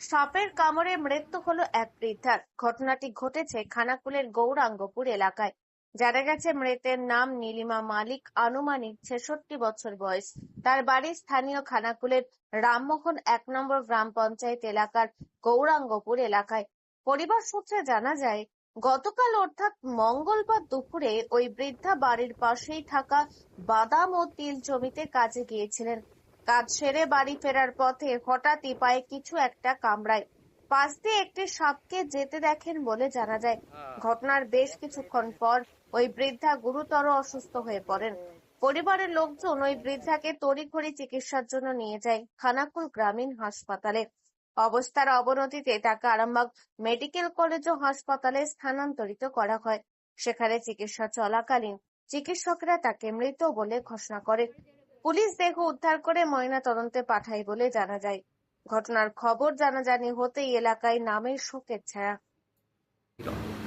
সাপের কামড়ে মৃত্যু হলো এক বৃদ্ধার। ঘটনাটি ঘটেছে খানাকুলের গৌরাঙ্গপুর এলাকায়। জানা গেছে, মৃতের নাম নীলিমা মালিক, আনুমানিক ছেষট্টি বছর বয়স। তার বাড়ি স্থানীয় খানাকুলের রামমোহন এক নম্বর গ্রাম পঞ্চায়েত এলাকার গৌরাঙ্গপুর এলাকায়। পরিবার সূত্রে জানা যায়, গতকাল অর্থাৎ মঙ্গলবার দুপুরে ওই বৃদ্ধা বাড়ির পাশেই থাকা বাদাম ও তিল জমিতে কাজে গিয়েছিলেন। কাজ সেরে বাড়ি ফেরার পথে হঠাৎই পায়ে কিছু একটা কামড়ায়। পাশ দিয়ে একটি সাপকে যেতে দেখেন বলে জানা যায়। ঘটনার বেশ কিছুক্ষণ পর ওই বৃদ্ধা গুরুতর অসুস্থ হয়ে পড়েন। পরিবারের লোকজন ওই বৃদ্ধাকে তড়িঘড়ি চিকিৎসার জন্য নিয়ে যায় খানাকুল গ্রামীণ হাসপাতালে। অবস্থার অবনতিতে তাকে আরামবাগ মেডিকেল কলেজ ও হাসপাতালে স্থানান্তরিত করা হয়। সেখানে চিকিৎসা চলাকালীন চিকিৎসকরা তাকে মৃত বলে ঘোষণা করে। পুলিশ দেহ উদ্ধার করে ময়না তদন্তে পাঠায় বলে জানা যায়। ঘটনার খবর জানাজানি হতেই এলাকায় নামের শোকের ছায়া।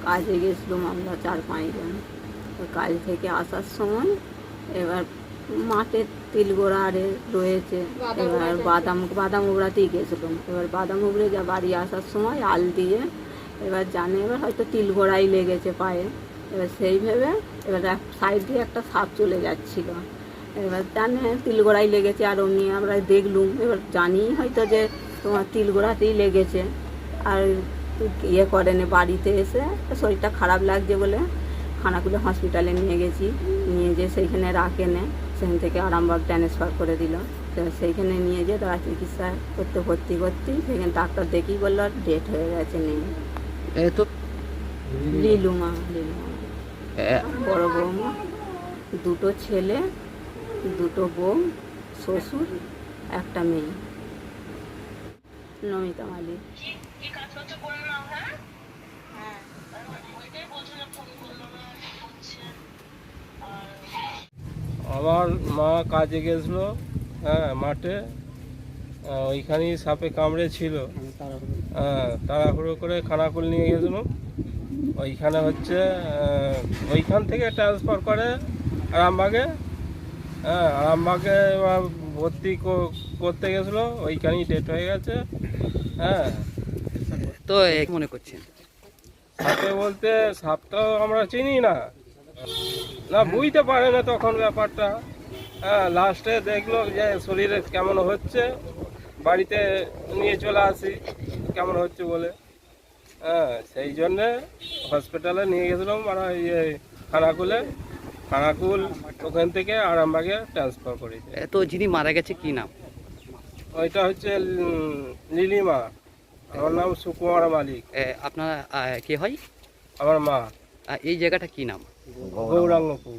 কাজে গেছিলাম আমরা চার পাঁচজন কাজ থেকে আসার সময় এবার মাঠে তিলগোড়া আরে রয়েছে। এবার বাদাম বাদাম উবড়াতেই গেছিলাম এবার বাদাম উবড়ে যা বাড়ি আসার সময় আল দিয়ে এবার জানে এবার হয়তো তিলগোড়াই লেগেছে পায়ে। এবার সেই ভেবে এবার সাইড দিয়ে একটা সাপ চলে যাচ্ছিল। এবার জানে তিলগোড়াই লেগেছে আর অমনি আমরা দেখলুম। এবার জানি হয়তো যে তোমার তিলগোড়াতেই লেগেছে। আর ইয়ে করেনি বাড়িতে এসে শরীরটা খারাপ লাগছে বলে খানাকুলে হসপিটালে নিয়ে গেছি। নিয়ে যেয়ে সেইখানে রাখেনে সেখান থেকে আরামবাগ ট্রান্সফার করে দিল। তো সেইখানে নিয়ে যেয়ে তারা চিকিৎসা করতে ভর্তি করতে সেখানে ডাক্তার দেখি বলল ডেট হয়ে গেছে নেই। তো লিলুমা লিলুমা। বড় বৌমা দুটো ছেলে দুটো বউ, শ্বশুর, একটা মেয়ে। নমিতা মালিক। আমার মা কাজে গেছিল হ্যাঁ মাঠে। ওইখানেই সাপে কামড়ে ছিল। হ্যাঁ তাড়াহুড়ো করে খানাকুল নিয়ে গেছিল। ওইখানে হচ্ছে ওইখান থেকে ট্রান্সফার করে আরামবাগে হ্যাঁ এবার ভর্তি করতে গেছিল ওইখানেই ডেট হয়ে গেছে। হ্যাঁ। তো মনে করছেন? সাপে বলতে সাপ তো আমরা চিনি না। না বুঝতে পারে না তখন ব্যাপারটা। হ্যাঁ লাস্টে দেখল যে শরীরে কেমন হচ্ছে। বাড়িতে নিয়ে চলে আসি কেমন হচ্ছে বলে। হ্যাঁ সেই জন্যে হসপিটালে নিয়ে গেছিলাম মানে ইয়ে খানাকুলে। খানাকুল ওখান থেকে আরামবাগে ট্রান্সফার করেছে তো যিনি মারা গেছে কি নাম? ওইটা হচ্ছে লিলিমা আমার নাম সুকুমার মালিক। আপনার কে হয়? আমার মা। এই জায়গাটা কি নাম? গৌরাঙ্গপুর।